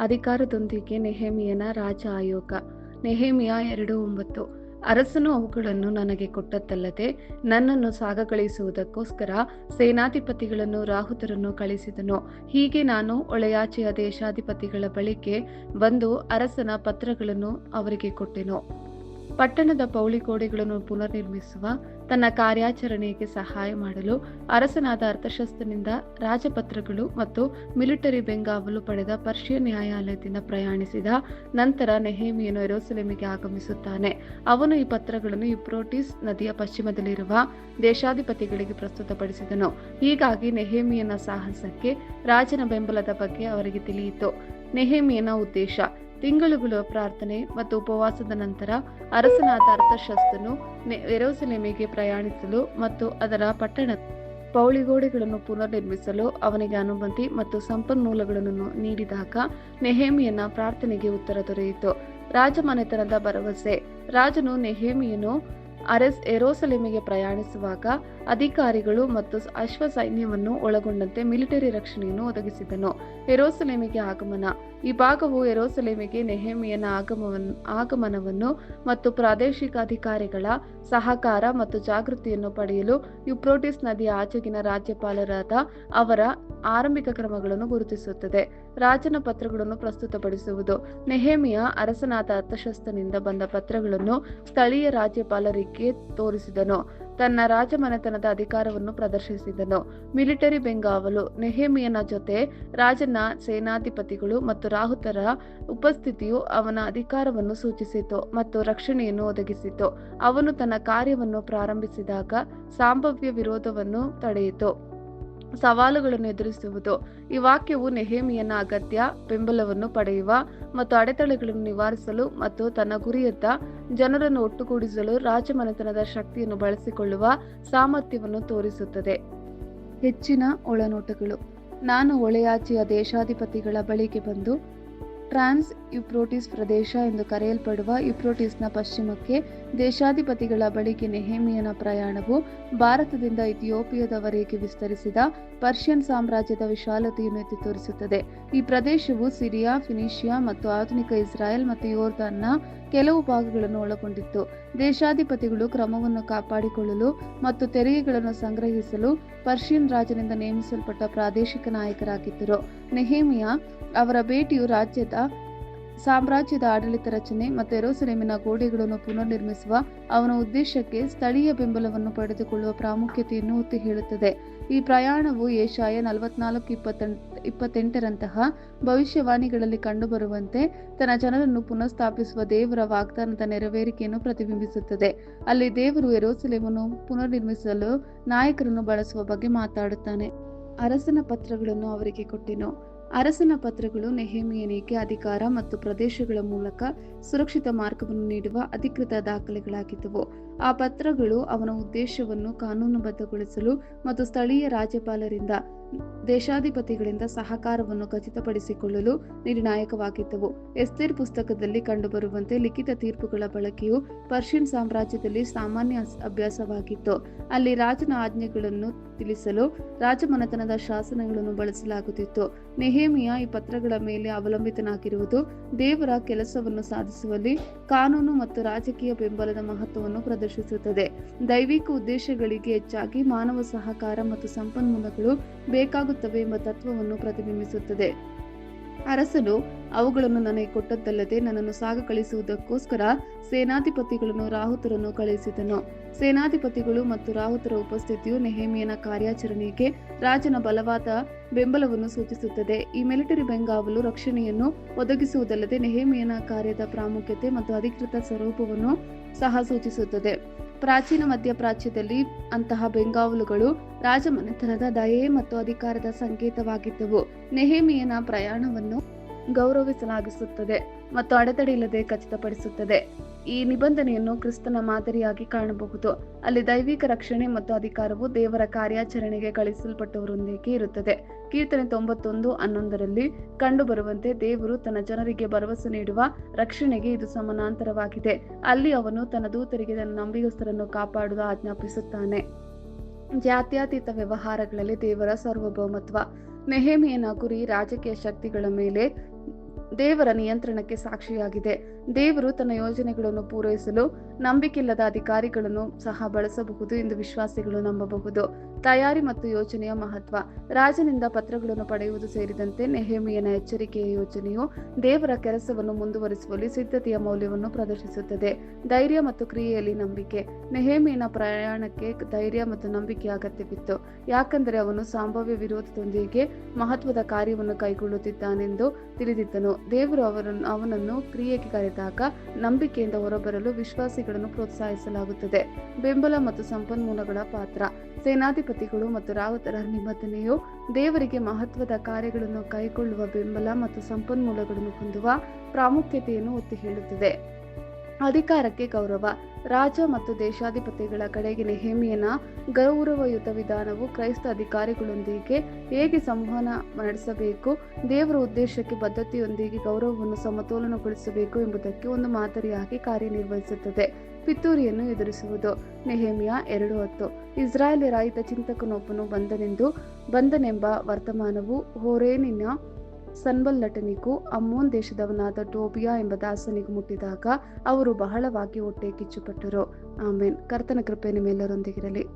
ಅಧಿಕಾರದೊಂದಿಗೆ ನೆಹೆಮಿಯನ ರಾಜ ಆಯೋಗ. ನೆಹೆಮಿಯ ಎರಡು ಒಂಬತ್ತು. ಅರಸನು ಅವುಗಳನ್ನು ನನಗೆ ಕೊಟ್ಟದ್ದಲ್ಲದೆ ನನ್ನನ್ನು ಸಾಗಗಳಿಸುವುದಕ್ಕೋಸ್ಕರ ಸೇನಾಧಿಪತಿಗಳನ್ನು, ರಾಹುತರನ್ನು ಕಳಿಸಿದನು. ಹೀಗೆ ನಾನು ಒಳೆಯಾಚೆಯ ದೇಶಾಧಿಪತಿಗಳ ಬಳಿಗೆ ಬಂದು ಅರಸನ ಪತ್ರಗಳನ್ನು ಅವರಿಗೆ ಕೊಟ್ಟೆನು. ಪಟ್ಟಣದ ಪೌಳಿಗೋಡೆಗಳನ್ನು ಪುನರ್ನಿರ್ಮಿಸುವ, ತನ್ನ ಕಾರ್ಯಾಚರಣೆಗೆ ಸಹಾಯ ಮಾಡಲು ಅರಸನಾದ ಅರ್ಥಶಸ್ತ್ರನಿಂದ ರಾಜಪತ್ರಗಳು ಮತ್ತು ಮಿಲಿಟರಿ ಬೆಂಗಾವಲು ಪಡೆದ ಪರ್ಷಿಯನ್ ನ್ಯಾಯಾಲಯದಿಂದ ಪ್ರಯಾಣಿಸಿದ ನಂತರ ನೆಹೇಮಿಯನು ಎರೋಸೆಲೆಮಿಗೆ ಆಗಮಿಸುತ್ತಾನೆ. ಅವನು ಈ ಪತ್ರಗಳನ್ನು ಇಪ್ರೋಟಿಸ್ ನದಿಯ ಪಶ್ಚಿಮದಲ್ಲಿರುವ ದೇಶಾಧಿಪತಿಗಳಿಗೆ ಪ್ರಸ್ತುತಪಡಿಸಿದನು. ಹೀಗಾಗಿ ನೆಹೇಮಿಯನ ಸಾಹಸಕ್ಕೆ ರಾಜನ ಬೆಂಬಲದ ಬಗ್ಗೆ ಅವರಿಗೆ ತಿಳಿಯಿತು. ನೆಹೇಮಿಯನ ಉದ್ದೇಶ ತಿಂಗಳುಗಳ ಪ್ರಾರ್ಥನೆ ಮತ್ತು ಉಪವಾಸದ ನಂತರ ಅರಸನಾದ ಅರ್ಥಶಸ್ತನು ಎರೋಸಲೇಮಿಗೆ ಪ್ರಯಾಣಿಸಲು ಮತ್ತು ಅದರ ಪಟ್ಟಣ ಪೌಳಿಗೋಡೆಗಳನ್ನು ಪುನರ್ನಿರ್ಮಿಸಲು ಅವನಿಗೆ ಅನುಮತಿ ಮತ್ತು ಸಂಪನ್ಮೂಲಗಳನ್ನು ನೀಡಿದಾಗ ನೆಹೇಮಿಯನ ಪ್ರಾರ್ಥನೆಗೆ ಉತ್ತರ ದೊರೆಯಿತು. ರಾಜಮನೆತನದ ಭರವಸೆ. ರಾಜನು ನೆಹೇಮಿಯನು ಅರೆಸ್ ಎರೋಸಲೇಮಿಗೆ ಪ್ರಯಾಣಿಸುವಾಗ ಅಧಿಕಾರಿಗಳು ಮತ್ತು ಅಶ್ವ ಸೈನ್ಯವನ್ನು ಒಳಗೊಂಡಂತೆ ಮಿಲಿಟರಿ ರಕ್ಷಣೆಯನ್ನು ಒದಗಿಸಿದನು. ಎರೋಸಲೇಮಿಗೆ ಆಗಮನ. ಈ ಭಾಗವು ಎರೋಸಲೇಮಿಗೆ ನೆಹೆಮಿಯನ ಆಗಮವನ್ನು ಆಗಮನವನ್ನು ಮತ್ತು ಪ್ರಾದೇಶಿಕ ಅಧಿಕಾರಿಗಳ ಸಹಕಾರ ಮತ್ತು ಜಾಗೃತಿಯನ್ನು ಪಡೆಯಲು ಯುಪ್ರೋಟಿಸ್ ನದಿಯ ಆಚೆಗಿನ ರಾಜ್ಯಪಾಲರಾದ ಅವರ ಆರಂಭಿಕ ಕ್ರಮಗಳನ್ನು ಗುರುತಿಸುತ್ತದೆ. ರಾಜನ ಪತ್ರಗಳನ್ನು ಪ್ರಸ್ತುತಪಡಿಸುವುದು. ನೆಹೇಮಿಯ ಅರಸನಾದ ಅರ್ಥಶಸ್ತ್ರನಿಂದ ಬಂದ ಪತ್ರಗಳನ್ನು ಸ್ಥಳೀಯ ರಾಜ್ಯಪಾಲರಿಗೆ ತೋರಿಸಿದನು. ತನ್ನ ರಾಜಮನೆತನದ ಅಧಿಕಾರವನ್ನು ಪ್ರದರ್ಶಿಸಿದನು. ಮಿಲಿಟರಿ ಬೆಂಗಾವಲು ನೆಹೇಮಿಯನ ಜೊತೆ ರಾಜನ ಸೇನಾಧಿಪತಿಗಳು ಮತ್ತು ರಾಹುತರ ಉಪಸ್ಥಿತಿಯು ಅವನ ಅಧಿಕಾರವನ್ನು ಸೂಚಿಸಿತು ಮತ್ತು ರಕ್ಷಣೆಯನ್ನು ಒದಗಿಸಿತು. ಅವನು ತನ್ನ ಕಾರ್ಯವನ್ನು ಪ್ರಾರಂಭಿಸಿದಾಗ ಸಂಭಾವ್ಯ ವಿರೋಧವನ್ನು ತಡೆಯಿತು. ಸವಾಲುಗಳನ್ನು ಎದುರಿಸುವುದು. ಈ ವಾಕ್ಯವು ನೆಹೇಮಿಯನ ಅಗತ್ಯ, ಬೆಂಬಲವನ್ನು ಪಡೆಯುವ ಮತ್ತು ಅಡೆತಡೆಗಳನ್ನು ನಿವಾರಿಸಲು ಮತ್ತು ತನ್ನ ಗುರಿಯತ್ತ ಜನರನ್ನು ಒಟ್ಟುಗೂಡಿಸಲು ರಾಜಮನೆತನದ ಶಕ್ತಿಯನ್ನು ಬಳಸಿಕೊಳ್ಳುವ ಸಾಮರ್ಥ್ಯವನ್ನು ತೋರಿಸುತ್ತದೆ. ಹೆಚ್ಚಿನ ಒಳನೋಟಗಳು. ನಾನು ಒಳೆಯಾಚೆಯ ದೇಶಾಧಿಪತಿಗಳ ಬಳಿಗೆ ಬಂದು, ಟ್ರಾನ್ಸ್ ಯುಪ್ರೋಟಿಸ್ ಪ್ರದೇಶ ಎಂದು ಕರೆಯಲ್ಪಡುವ ಯುಪ್ರೋಟಿಸ್ನ ಪಶ್ಚಿಮಕ್ಕೆ ದೇಶಾಧಿಪತಿಗಳ ಬಳಿಗೆ ನೆಹೇಮಿಯನ ಪ್ರಯಾಣವು ಭಾರತದಿಂದ ಇಥಿಯೋಪಿಯಾದವರೆಗೆ ವಿಸ್ತರಿಸಿದ ಪರ್ಷಿಯನ್ ಸಾಮ್ರಾಜ್ಯದ ವಿಶಾಲತೆಯನ್ನು ಎತ್ತಿ ತೋರಿಸುತ್ತದೆ. ಈ ಪ್ರದೇಶವು ಸಿರಿಯಾ, ಫಿನಿಷಿಯಾ ಮತ್ತು ಆಧುನಿಕ ಇಸ್ರಾಯೇಲ್ ಮತ್ತು ಯೋರ್ದಾನ್ನ ಕೆಲವು ಭಾಗಗಳನ್ನು ಒಳಗೊಂಡಿತ್ತು. ದೇಶಾಧಿಪತಿಗಳು ಕ್ರಮವನ್ನು ಕಾಪಾಡಿಕೊಳ್ಳಲು ಮತ್ತು ತೆರಿಗೆಗಳನ್ನು ಸಂಗ್ರಹಿಸಲು ಪರ್ಷಿಯನ್ ರಾಜನಿಂದ ನೇಮಿಸಲ್ಪಟ್ಟ ಪ್ರಾದೇಶಿಕ ನಾಯಕರಾಗಿದ್ದರು. ನೆಹೇಮಿಯಾ ಅವರ ಭೇಟಿಯು ರಾಜ್ಯದ ಸಾಮ್ರಾಜ್ಯದ ಆಡಳಿತ ರಚನೆ ಮತ್ತು ಎರೋಸೆಲೆಮಿನ ಗೋಡೆಗಳನ್ನು ಪುನರ್ನಿರ್ಮಿಸುವ ಅವನ ಉದ್ದೇಶಕ್ಕೆ ಸ್ಥಳೀಯ ಬೆಂಬಲವನ್ನು ಪಡೆದುಕೊಳ್ಳುವ ಪ್ರಾಮುಖ್ಯತೆಯನ್ನು ಒತ್ತಿ ಹೇಳುತ್ತದೆ. ಈ ಪ್ರಯಾಣವು ಏಷಾಯ ನಲವತ್ನಾಲ್ಕು ಇಪ್ಪತ್ತೆಂಟು ಇಪ್ಪತ್ತೆಂಟರಂತಹ ಭವಿಷ್ಯವಾಣಿಗಳಲ್ಲಿ ಕಂಡುಬರುವಂತೆ ತನ್ನ ಜನರನ್ನು ಪುನಃಸ್ಥಾಪಿಸುವ ದೇವರ ವಾಗ್ದಾನದ ನೆರವೇರಿಕೆಯನ್ನು ಪ್ರತಿಬಿಂಬಿಸುತ್ತದೆ. ಅಲ್ಲಿ ದೇವರು ಎರೋಸಲೇಮನ್ನು ಪುನರ್ನಿರ್ಮಿಸಲು ನಾಯಕರನ್ನು ಬಳಸುವ ಬಗ್ಗೆ ಮಾತಾಡುತ್ತಾನೆ. ಅರಸನ ಪತ್ರಗಳನ್ನು ಅವರಿಗೆ ಕೊಟ್ಟೆನು. ಅರಸನ ಪತ್ರಗಳು ನೆಹಮಿಯನಿಗೆ ಅಧಿಕಾರ ಮತ್ತು ಪ್ರದೇಶಗಳ ಮೂಲಕ ಸುರಕ್ಷಿತ ಮಾರ್ಗವನ್ನು ನೀಡುವ ಅಧಿಕೃತ ದಾಖಲೆಗಳಾಗಿದ್ದವು. ಆ ಪತ್ರಗಳು ಅವನ ಉದ್ದೇಶವನ್ನು ಕಾನೂನುಬದ್ಧಗೊಳಿಸಲು ಮತ್ತು ಸ್ಥಳೀಯ ರಾಜ್ಯಪಾಲರಿಂದ ದೇಶಾಧಿಪತಿಗಳಿಂದ ಸಹಕಾರವನ್ನು ಖಚಿತಪಡಿಸಿಕೊಳ್ಳಲು ನಿರ್ಣಾಯಕವಾಗಿದ್ದವು ಎಸ್ತೇರ್ ಪುಸ್ತಕದಲ್ಲಿ ಕಂಡುಬರುವಂತೆ ಲಿಖಿತ ತೀರ್ಪುಗಳ ಬಳಕೆಯು ಪರ್ಷಿಯನ್ ಸಾಮ್ರಾಜ್ಯದಲ್ಲಿ ಸಾಮಾನ್ಯ ಅಭ್ಯಾಸವಾಗಿತ್ತು. ಅಲ್ಲಿ ರಾಜನ ಆಜ್ಞೆಗಳನ್ನು ತಿಳಿಸಲು ರಾಜಮನೆತನದ ಶಾಸನಗಳನ್ನು ಬಳಸಲಾಗುತ್ತಿತ್ತು. ನೆಹೇಮಿಯ ಈ ಪತ್ರಗಳ ಮೇಲೆ ಅವಲಂಬಿತನಾಗಿರುವುದು ದೇವರ ಕೆಲಸವನ್ನು ಸಾಧಿಸುವಲ್ಲಿ ಕಾನೂನು ಮತ್ತು ರಾಜಕೀಯ ಬೆಂಬಲದ ಮಹತ್ವವನ್ನು ಪ್ರದರ್ಶಿಸುತ್ತದೆ. ದೈವಿಕ ಉದ್ದೇಶಗಳಿಗೆ ಹೆಚ್ಚಾಗಿ ಮಾನವ ಸಹಕಾರ ಮತ್ತು ಸಂಪನ್ಮೂಲಗಳು ಬೇಕಾಗುತ್ತವೆ ಎಂಬ ತತ್ವವನ್ನು ಪ್ರತಿಬಿಂಬಿಸುತ್ತದೆ. ಅರಸನು, ಅವುಗಳನ್ನು ನನಗೆ ಕೊಟ್ಟದ್ದಲ್ಲದೆ ನನ್ನನ್ನು ಸಾಗ ಕಳಿಸುವುದಕ್ಕೋಸ್ಕರ ಸೇನಾಧಿಪತಿಗಳನ್ನು ರಾಹುತರನ್ನು ಕಳುಹಿಸಿದನು. ಸೇನಾಧಿಪತಿಗಳು ಮತ್ತು ರಾಹುತರ ಉಪಸ್ಥಿತಿಯು ನೆಹೇಮಿಯನ ಕಾರ್ಯಾಚರಣೆಗೆ ರಾಜನ ಬಲವಾದ ಬೆಂಬಲವನ್ನು ಸೂಚಿಸುತ್ತದೆ. ಈ ಮಿಲಿಟರಿ ಬೆಂಗಾವಲು ರಕ್ಷಣೆಯನ್ನು ಒದಗಿಸುವುದಲ್ಲದೆ ನೆಹೇಮಿಯನ ಕಾರ್ಯದ ಪ್ರಾಮುಖ್ಯತೆ ಮತ್ತು ಅಧಿಕೃತ ಸ್ವರೂಪವನ್ನು ಸಹ ಸೂಚಿಸುತ್ತದೆ. ಪ್ರಾಚೀನ ಮಧ್ಯಪ್ರಾಚ್ಯದಲ್ಲಿ ಅಂತಹ ಬೆಂಗಾವಲುಗಳು ರಾಜಮನೆತನದ ದಯೆ ಮತ್ತು ಅಧಿಕಾರದ ಸಂಕೇತವಾಗಿದ್ದವು. ನೆಹೇಮಿಯನ ಪ್ರಯಾಣವನ್ನು ಗೌರವಿಸಲಾಗಿಸುತ್ತದೆ ಮತ್ತು ಅಡೆತಡೆಯಿಲ್ಲದೆ ಖಚಿತಪಡಿಸುತ್ತದೆ. ಈ ನಿಬಂಧನೆಯನ್ನು ಕ್ರಿಸ್ತನ ಮಾದರಿಯಾಗಿ ಕಾಣಬಹುದು. ಅಲ್ಲಿ ದೈವಿಕ ರಕ್ಷಣೆ ಮತ್ತು ಅಧಿಕಾರವು ದೇವರ ಕಾರ್ಯಾಚರಣೆಗೆ ಕಳಿಸಲ್ಪಟ್ಟವರೊಂದಿಗೆ ಇರುತ್ತದೆ. ಕೀರ್ತನೆ ತೊಂಬತ್ತೊಂದು ಹನ್ನೊಂದರಲ್ಲಿ ಕಂಡುಬರುವಂತೆ ದೇವರು ತನ್ನ ಜನರಿಗೆ ಭರವಸೆ ನೀಡುವ ರಕ್ಷಣೆಗೆ ಇದು ಸಮಾನಾಂತರವಾಗಿದೆ. ಅಲ್ಲಿ ಅವನು ತನ್ನ ದೂತರಿಗೆ ತನ್ನ ನಂಬಿಗಸ್ತರನ್ನು ಕಾಪಾಡಲು ಆಜ್ಞಾಪಿಸುತ್ತಾನೆ. ಜಾತ್ಯಾತೀತ ವ್ಯವಹಾರಗಳಲ್ಲಿ ದೇವರ ಸಾರ್ವಭೌಮತ್ವ. ನೆಹೇಮಿಯನ ಗುರಿ ರಾಜಕೀಯ ಶಕ್ತಿಗಳ ಮೇಲೆ ದೇವರ ನಿಯಂತ್ರಣಕ್ಕೆ ಸಾಕ್ಷಿಯಾಗಿದೆ. ದೇವರು ತನ್ನ ಯೋಜನೆಗಳನ್ನು ಪೂರೈಸಲು ನಂಬಿಕೆಯಿಲ್ಲದ ಅಧಿಕಾರಿಗಳನ್ನು ಸಹ ಬಳಸಬಹುದು ಎಂದು ವಿಶ್ವಾಸಿಗಳು ನಂಬಬಹುದು. ತಯಾರಿ ಮತ್ತು ಯೋಜನೆಯ ಮಹತ್ವ. ರಾಜನಿಂದ ಪತ್ರಗಳನ್ನು ಪಡೆಯುವುದು ಸೇರಿದಂತೆ ನೆಹಮಿಯನ ಎಚ್ಚರಿಕೆಯ ಯೋಜನೆಯು ದೇವರ ಕೆಲಸವನ್ನು ಮುಂದುವರಿಸುವಲ್ಲಿ ಸಿದ್ಧತೆಯ ಮೌಲ್ಯವನ್ನು ಪ್ರದರ್ಶಿಸುತ್ತದೆ. ಧೈರ್ಯ ಮತ್ತು ಕ್ರಿಯೆಯಲ್ಲಿ ನಂಬಿಕೆ. ನೆಹಮಿಯನ ಪ್ರಯಾಣಕ್ಕೆ ಧೈರ್ಯ ಮತ್ತು ನಂಬಿಕೆ ಅಗತ್ಯವಿತ್ತು. ಯಾಕಂದರೆ ಅವನು ಸಂಭಾವ್ಯ ವಿರೋಧದೊಂದಿಗೆ ಮಹತ್ವದ ಕಾರ್ಯವನ್ನು ಕೈಗೊಳ್ಳುತ್ತಿದ್ದಾನೆಂದು ತಿಳಿದಿದ್ದನು. ದೇವರು ಅವರನ್ನು, ಅವನನ್ನು ಕ್ರಿಯೆಗೆ ಕರೆದಾಗ ನಂಬಿಕೆಯಿಂದ ಹೊರಬರಲು ವಿಶ್ವಾಸಿಗಳನ್ನು ಪ್ರೋತ್ಸಾಹಿಸಲಾಗುತ್ತದೆ. ಬೆಂಬಲ ಮತ್ತು ಸಂಪನ್ಮೂಲಗಳ ಪಾತ್ರ. ಸೇನಾಧಿಪತಿಗಳು ಮತ್ತು ರಾವತರ ನಿಬಂಧನೆಯು ದೇವರಿಗೆ ಮಹತ್ವದ ಕಾರ್ಯಗಳನ್ನು ಕೈಗೊಳ್ಳುವ ಬೆಂಬಲ ಮತ್ತು ಸಂಪನ್ಮೂಲಗಳನ್ನು ಹೊಂದುವ ಪ್ರಾಮುಖ್ಯತೆಯನ್ನು ಒತ್ತಿ ಹೇಳುತ್ತದೆ. ಅಧಿಕಾರಕ್ಕೆ ಗೌರವ, ರಾಜ ಮತ್ತು ದೇಶಾಧಿಪತಿಗಳ ಕಡೆಗಿನ ಹೆಮ್ಮೆಯನ್ನ ಗೌರವಯುತ ವಿಧಾನವು ಕ್ರೈಸ್ತ ಅಧಿಕಾರಿಗಳೊಂದಿಗೆ ಹೇಗೆ ಸಂವಹನ ನಡೆಸಬೇಕು, ದೇವರ ಉದ್ದೇಶಕ್ಕೆ ಬದ್ಧತೆಯೊಂದಿಗೆ ಗೌರವವನ್ನು ಸಮತೋಲನಗೊಳಿಸಬೇಕು ಎಂಬುದಕ್ಕೆ ಒಂದು ಮಾದರಿಯಾಗಿ ಕಾರ್ಯನಿರ್ವಹಿಸುತ್ತದೆ. ಪಿತೂರಿಯನ್ನು ಎದುರಿಸುವುದು. ನೆಹೇಮಿಯ ಎರಡು ಹತ್ತು. ಇಸ್ರಾಯೇಲ್ ರಾಯಿತ ಚಿಂತಕನೊಬ್ಬನು ಬಂದನೆಂದು ಬಂದನೆಂಬ ವರ್ತಮಾನವು ಹೋರೇನಿನ ಸನ್ಬಲ್ಲಟನಿಗೂ ಅಮ್ಮೋನ್ ದೇಶದವನಾದ ಟೋಬಿಯಾ ಎಂಬ ದಾಸನಿಗೂ ಮುಟ್ಟಿದಾಗ ಅವರು ಬಹಳವಾಗಿ ಹೊಟ್ಟೆ ಕಿಚ್ಚುಪಟ್ಟರು. ಆಮೇನ್. ಕರ್ತನ ಕೃಪೆ ನಿಮ್ಮೆಲ್ಲರೊಂದಿಗಿರಲಿ.